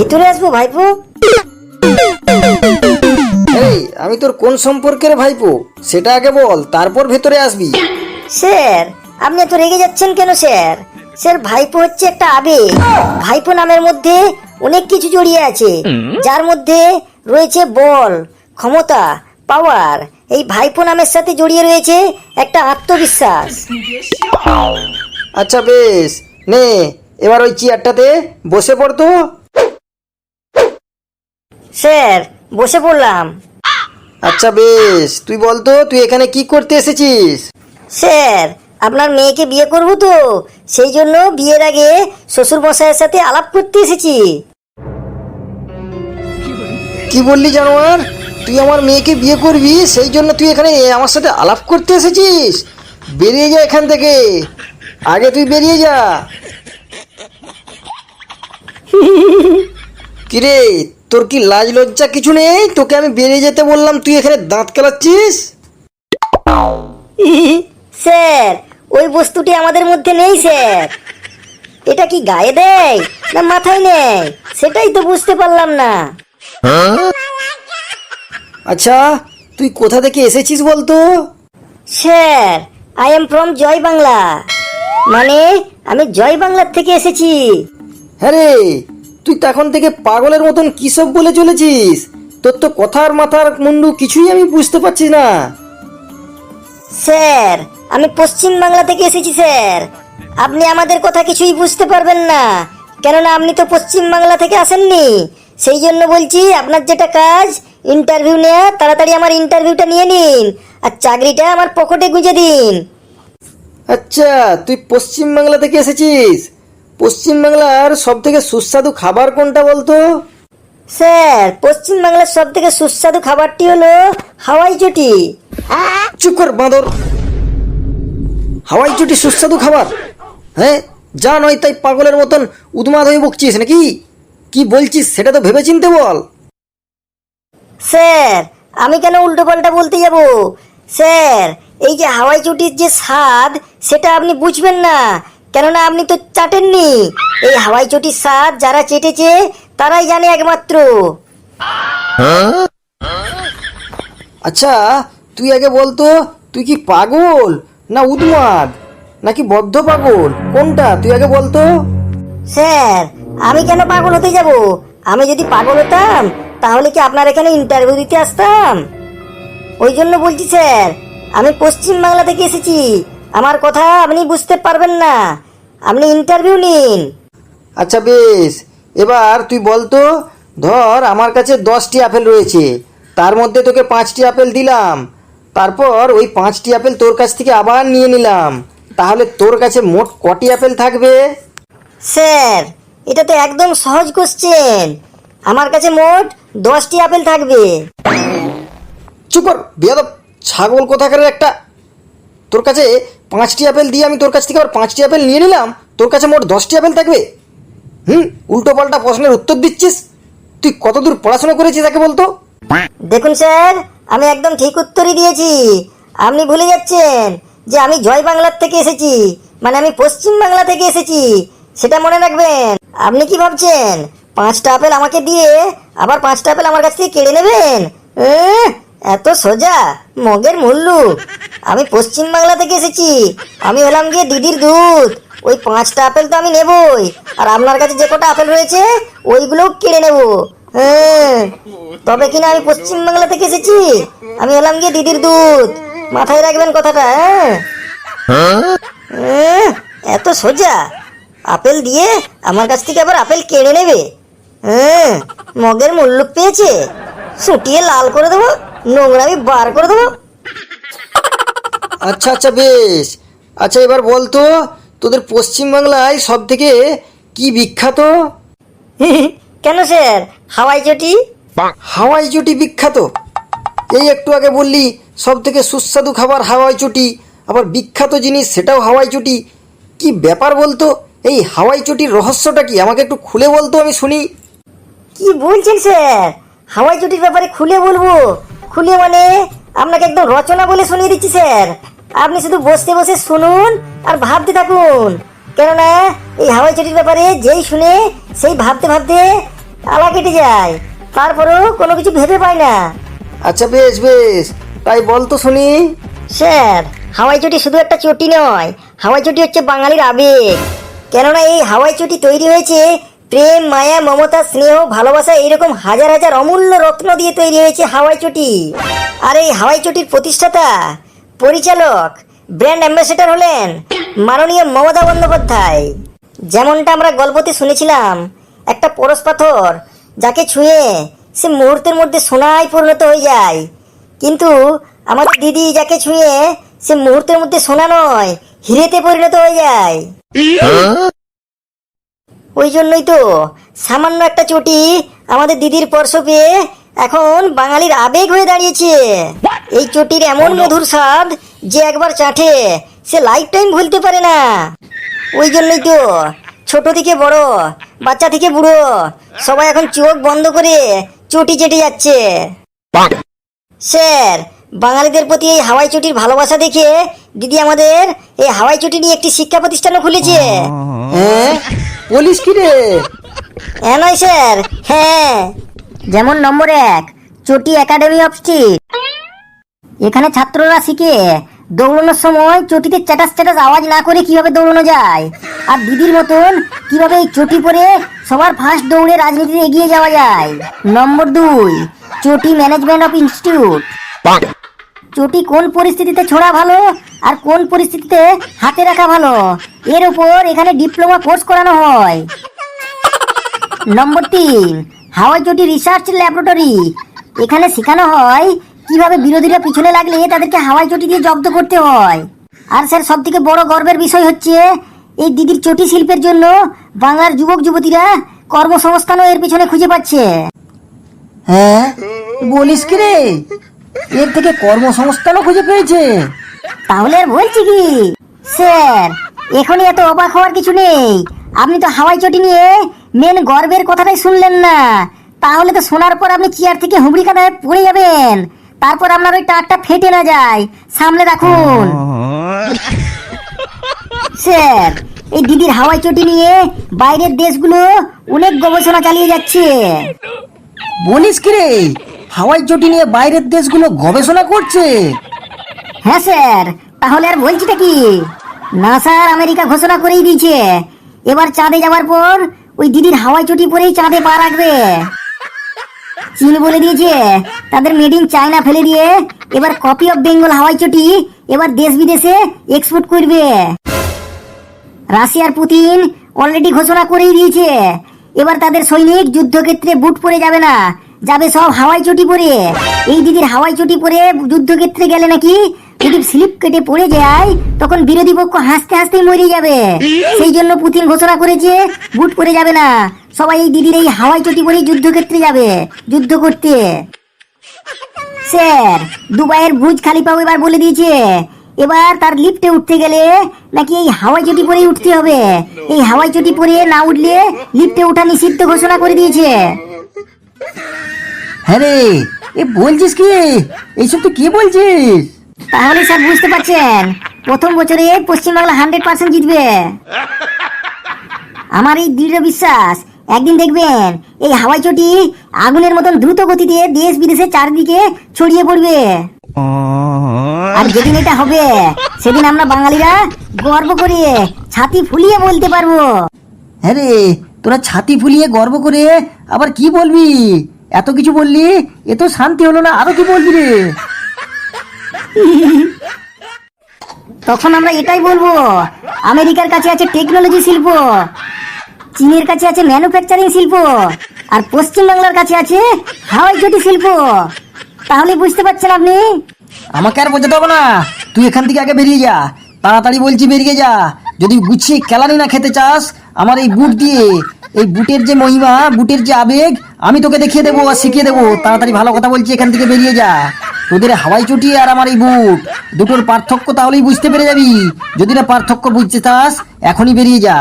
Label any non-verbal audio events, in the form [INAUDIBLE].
ভিতরে আসব ভাইপো? এই আমি তোর কোন সম্পর্কের ভাইপো? সেটা আগে বল তারপর ভেতরে আসবি। স্যার আপনি এত রেগে যাচ্ছেন কেন স্যার? স্যার ভাইপো হচ্ছে একটা আবেগ। ভাইপো নামের মধ্যে অনেক কিছু জড়িয়ে আছে যার মধ্যে রয়েছে বল ক্ষমতা পাওয়ার এই ভাইপো নামের সাথে জড়িয়ে রয়েছে একটা আত্মবিশ্বাস। আচ্ছা বেশ। নে এবার ওই চেয়ারটাতে বসে পড়তো স্যার বসে পড়লাম। আচ্ছা বেশ তুই বলতো তুই এখানে কি করতে এসেছিস? স্যার আপনার মেয়েকে বিয়ে করব তো সেই জন্য বিয়ের আগে শ্বশুর মশাইয়ের সাথে আলাপ করতে এসেছি। কি বললি জানোয়ার? তুই আমার মেয়েকে বিয়ে করবি সেই জন্য তুই এখানে আমার সাথে আলাপ করতে এসেছিস? বেরিয়ে যা এখান থেকে। আগে তুই বেরিয়ে যা। [LAUGHS] কিরে তোর কি লাজ লজ্জা কিছু নেই? তোকে আমি বেরিয়ে যেতে বললাম তুই এখানে দাঁত কেলাচ্ছিস? স্যার ওই বস্তুটি আমাদের মধ্যে নেই স্যার। এটা কি গায়ে দেয় না মাথায় নেয়? সেটাই তো বুঝতে পারলাম না। আচ্ছা তুই কোথা থেকে এসেছিস বলতো? Sir I am from Joy Bangla. মানে আমি জয় বাংলার থেকে এসেছি। হ্যাঁ রে তুই তো এখন থেকে পাগলের মতন কি সব বলে চলেছিস? তোর তো কথার মাথার মুন্ডু কিছুই আমি বুঝতে পারছি না। স্যার আমি পশ্চিম বাংলা থেকে এসেছি স্যার। আপনি আমাদের কথা কিছুই বুঝতে পারবেন না। কেননা আপনি তো পশ্চিম বাংলা থেকে আসেননি। সেই জন্য বলছি আপনার যেটা কাজ ইন্টারভিউ নেওয়া তাড়াতাড়ি আমার ইন্টারভিউটা নিয়ে নিন। আর চাকরিটা আমার পকেটে গুঁজে দিন। আচ্ছা তুই পশ্চিম বাংলা থেকে এসেছিস? পশ্চিম বাংলার সব থেকে সুস্বাদু খাবার কোনটা বলতো? স্যার পশ্চিম বাংলার সব থেকে সুস্বাদু খাবারটি হলো হাওয়াই চটি। চুপ কর বাঁদর। হাওয়াই চুটি সুস্বাদু খাবার? হ্যাঁ? যা নয় তাই পাগলের মতন উন্মাদ হয়ে বকছিস নাকি? কি বলছিস সেটা তো ভেবে চিনতে বল। স্যার আমি কেন উল্টো পাল্টা বলতে যাব? স্যার এই যে হাওয়াই চটির যে স্বাদ সেটা আপনি বুঝবেন না। কেননা আপনি তো চাটেননি। এই হাওয়াই চটির স্বাদ যারা চেটেছে তারাই জানে একমাত্র। আচ্ছা তুই আগে বলতো তুই কি পাগল না উন্মাদ নাকি বদ্ধ পাগল? কোনটা? তুই আগে বলতো স্যার আমি কেন পাগল হতে যাব? আমি যদি পাগল হতাম তাহলে কি আপনার এখানে ইন্টারভিউ দিতে আসতাম? ওই জন্য বলছি স্যার আমি পশ্চিম বাংলা থেকে এসেছি। আমার কথা আপনি বুঝতে পারবেন না। আপনি ইন্টারভিউ নিন। আচ্ছা বেশ এবার তুই বলতো ধর আমার কাছে দশটি আপেল রয়েছে তার মধ্যে তোকে পাঁচটি আপেল দিলাম তারপর ওই পাঁচটি আপেল তোর কাছ থেকে আবার নিয়ে নিলাম তাহলে তোর কাছে মোট কটি আপেল থাকবে? স্যার এটা তো একদম সহজ কোশ্চেন আমার কাছে মোট দশটি আপেল থাকবে। চুপ কর বেয়াদব ছাগল কোথাকারের একটা তোর কাছে পাঁচটি আপেল দিয়ে আমি তোর কাছ থেকে আবার পাঁচটি আপেল নিয়ে নিলাম, তোর কাছে মোট দশটি আপেল থাকবে। হুম, উল্টো পাল্টা প্রশ্নের উত্তর দিচ্ছিস। তুই কতদূর পড়াশোনা করেছিস তাকে বলতো? দেখুন স্যার, আমি একদম ঠিক উত্তরই দিয়েছি। আপনি ভুলে যাচ্ছেন যে আমি জয় বাংলার থেকে এসেছি মানে আমি পশ্চিম বাংলা থেকে এসেছি, সেটা মনে রাখবেন। আপনি কি ভাবছেন? পাঁচটা আপেল আমাকে দিয়ে আবার পাঁচটা আপেল আমার কাছ থেকে কেড়ে নেবেন? এত সোজা? মগের মুল্লু আমি পশ্চিম বাংলা থেকে এসেছি। আমি হলাম গিয়ে দিদির দুধ। ওই পাঁচটা আপেল তো আমি নেবই। আর আপনার কাছে যে কটা আপেল রয়েছে ওইগুলোও কেড়ে নেব। হ্যাঁ। তবে কিনা আমি পশ্চিম বাংলা থেকে এসেছি। আমি হলাম গিয়ে দিদির দুধ। মাথায় রাখবেন কথাটা হ্যাঁ? এহ, এত সোজা। আপেল দিয়ে আমার কাছ থেকে আবার আপেল কেড়ে নেবে। হ্যাঁ মগের মূল্য পেয়েছে। সুটিয়ে লাল করে দেবো। নোংরামি বার করে দেবো। আচ্ছা আচ্ছা বেশ। আচ্ছা এবার বলতো তোদের পশ্চিমবাংলায় সব থেকে কি বিখ্যাত? [LAUGHS] কেন স্যার? হাওয়াই চটি? হাওয়াই চটি বিখ্যাত। এই একটু আগে বললি সব থেকে সুস্বাদু খাবার হাওয়াই চটি। আবার বিখ্যাত জিনিস সেটাও হাওয়াই চটি। কি ব্যাপার বলতো? এই হাওয়াই চটির রহস্যটা কি? আমাকে একটু খুলে বলতো আমি শুনি। কি বলছেন স্যার? হাওয়াই চটির ব্যাপারে খুলে বলব? খুলে মানে আপনাকে একদম রচনা বলে শুনিয়ে দিচ্ছি স্যার। আপনি শুধু বসতে বসে শুনুন আর ভাবতে থাকুন। কেননা এই হাওয়াই চটির ব্যাপারে যেই শুনে সেই ভাবতে ভাবতে আলা কেটে যায়। তারপরেও কোনো কিছু ভেবে পাই না। আচ্ছা বেশ বেশ। তাই বল তো শুনি। স্যার হাওয়াই চটি শুধু একটা চটি নয়। হাওয়াই চটি হচ্ছে বাঙালির আবেগ। কেননা এই হাওয়াই চটি তৈরি হয়েছে প্রেম, মায়া, মমতা, স্নেহ, ভালোবাসা এইরকম হাজার হাজার অমূল্য রত্ন দিয়ে তৈরি হয়েছে হাওয়াই চটি। আর এই হাওয়াই চটির প্রতিষ্ঠাতা পরিচালক, ব্র্যান্ড অ্যাম্বাসেডর হলেন মাননীয় মমতা বন্দ্যোপাধ্যায়। যেমনটা আমরা গল্পতে শুনেছিলাম, একটা পরশ পাথর যাকে ছুঁয়ে সে মুহূর্তের মধ্যে সোনায় পরিণত হয়ে যায়। কিন্তু আমাদের দিদি যাকে ছুঁয়ে সে মুহূর্তের মধ্যে সোনা নয়, হিরেতে পরিণত হয়ে যায়। ওই জন্যই তো সামান্য একটা চটি আমাদের দিদির স্পর্শ পেয়ে এখন বাঙালির আবেগ হয়ে দাঁড়িয়েছে। এই চটির এমন মধুর স্বাদ যে একবার চাটে সে লাইফ টাইম ভুলতে পারে না। ওই জন্যই তো ছোট থেকে বড় বাচ্চা থেকে বুড়ো সবাই এখন চোখ বন্ধ করে চটি চেটে যাচ্ছে। স্যার বাঙালিদের প্রতি এই হাওয়াই চটির ভালোবাসা দেখে দিদি আমাদের এই হাওয়াই চটি নিয়ে একটি শিক্ষা প্রতিষ্ঠানও খুলেছে। হ্যাঁ? বলিস কি রে? হ্যাঁ নয় স্যার। হ্যাঁ। যেমন নম্বর এক চটি একাডেমি অফ স্ট্রিট এখানে ছাত্ররা শিখে দৌড়ানোর সময় চটিতে চ্যাটাস চ্যাটাস আওয়াজ না করে কীভাবে দৌড়ানো যায় আর দিদির মতন কীভাবে এই চটি পরে সবার ফার্স্ট দৌড়ে রাজনীতিতে এগিয়ে যাওয়া যায়। নম্বর দুই চটি ম্যানেজমেন্ট অফ ইনস্টিটিউট চটি কোন পরিস্থিতিতে ছোড়া ভালো আর কোন পরিস্থিতিতে হাতে রাখা ভালো? এর উপর এখানে ডিপ্লোমা কোর্স করানো হয়। নম্বর তিন হাওয়াই চটি রিসার্চ ল্যাবরেটরি। এখানে শেখানো হয় কীভাবে বিরোধীরা পিছনে লাগলে তাদেরকে হাওয়াই চটি দিয়ে জব্দ করতে হয়। আর স্যার সব থেকে বড় গর্বের বিষয় হচ্ছে এই দিদির চটি শিল্পের জন্য বাংলার যুবক যুবতীরা কর্মসংস্থানও এর পিছনে খুঁজে পাচ্ছে। হ্যাঁ? বলিস কি রে? এর থেকে কর্মসংস্থানও খুঁজে পেয়েছে। তাহলে আর বলছি কি? স্যার এখনই এত অবাক হওয়ার কিছু নেই। আপনি তো হাওয়াই চটি নিয়ে মেন গর্বের কথাটাই শুনলেন না। তাহলে তো শোনার পর আপনি চেয়ার থেকে হুবড়ি কাদায় পড়ে যাবেন? তারপর আপনার ওই টাকটা ফেটে না যায়। সামনে রাখুন। স্যার এই দিদির হাওয়াই চটি নিয়ে বাইরের দেশগুলো অনেক গবেষণা চালিয়ে যাচ্ছে। বলিস কি রে? হাওয়াই চটি নিয়ে বাইরের দেশগুলো গবেষণা করছে। হ্যাঁ স্যার। তাহলে আর বলছিটা কি? নাসা আর আমেরিকা ঘোষণা করেই দিয়েছে। এবার চাঁদে যাওয়ার পর ওই দিদির হাওয়াই চটি পরেই চাঁদে পা রাখবে। চীন বলে দিয়েছে, তাদের মেড ইন চায়না ফেলে দিয়ে এবার কপি অফ বেঙ্গল হাওয়াই চটি এবার দেশ বিদেশে এক্সপোর্ট করবে। রাশিয়ার পুতিন অলরেডি ঘোষণা করেই দিয়েছে, এবার তাদের সৈনিক যুদ্ধক্ষেত্রে বুট পরে যাবে না। যাবে সব হাওয়াই চটি পরে। এই দিদির হাওয়াই চটি পরে যুদ্ধক্ষেত্রে গেলে নাকি যদি স্লিপ কেটে পড়ে যায়, তখন বিরোধী পক্ষ হাসতে হাসতে মরে যাবে। সেই জন্য পুতিন ঘোষণা করেছে, বুট পরে যাবে না। সবাই এই দিদির এই হাওয়াই চটি পরে যুদ্ধক্ষেত্রে যাবে, যুদ্ধ করতে। স্যার, দুবাইয়ের বুজ খালিফাও এবার বলে দিয়েছে, এবার তার লিফটে উঠতে গেলে নাকি এই হাওয়াই চটি পরেই উঠতে হবে। এই হাওয়াই চটি পরে না উঠলে লিফটে ওঠা নিষিদ্ধ ঘোষণা করে দিয়েছে। হ্যাঁ রে এ বলছিস কি? এইসব তুই কি বলছিস? তাহলে স্যার বুঝতে পারছেন। প্রথম বছরে পশ্চিমবাংলা হান্ড্রেড পার্সেন্ট জিতবে। আমার এই দৃঢ় বিশ্বাস একদিন দেখবেন এই হাওয়াই চটি আগুনের মতন দ্রুত গতিতে দেশ বিদেশে চারদিকে ছড়িয়ে পড়বে। আর যেদিন এটা হবে সেদিন আমরা বাঙালিরা গর্ব করে ছাতি ফুলিয়ে বলতে পারব। হ্যাঁ রে তোরা ছাতি ফুলিয়ে গর্ব করে আবার কি বলবি? এত কিছু বললি এ তো শান্তি হলো না আরও কি বলবি রে? তখন আমরা এটাই বলব আমেরিকার কাছে আছে টেকনোলজি শিল্প চীনের কাছে আছে ম্যানুফ্যাকচারিং শিল্প আর পশ্চিম বাংলার কাছে আছে হাওয়াই চটি শিল্প। তাহলে বুঝতে পারছেন আপনি? আমাকে আর বোঝাতে হবে না। তুই এখান থেকে আগে বেরিয়ে যা তাড়াতাড়ি বলছি বেরিয়ে যা। যদি গুছিয়ে কেলানি না খেতে চাস আমার এই বুট দিয়ে, এই বুটের যে মহিমা, বুটের যে আবেগ, আমি তোকে দেখিয়ে দেবো আর শিখিয়ে দেবো। তাড়াতাড়ি ভালো কথা বলছি, এখান থেকে বেরিয়ে যা। তোদের হাওয়াই চটি আর আমার এই বুট, দুটোর পার্থক্য তাহলেই বুঝতে পেরে যাবি। যদি না পার্থক্য বুঝতে চাস, এখনই বেরিয়ে যা।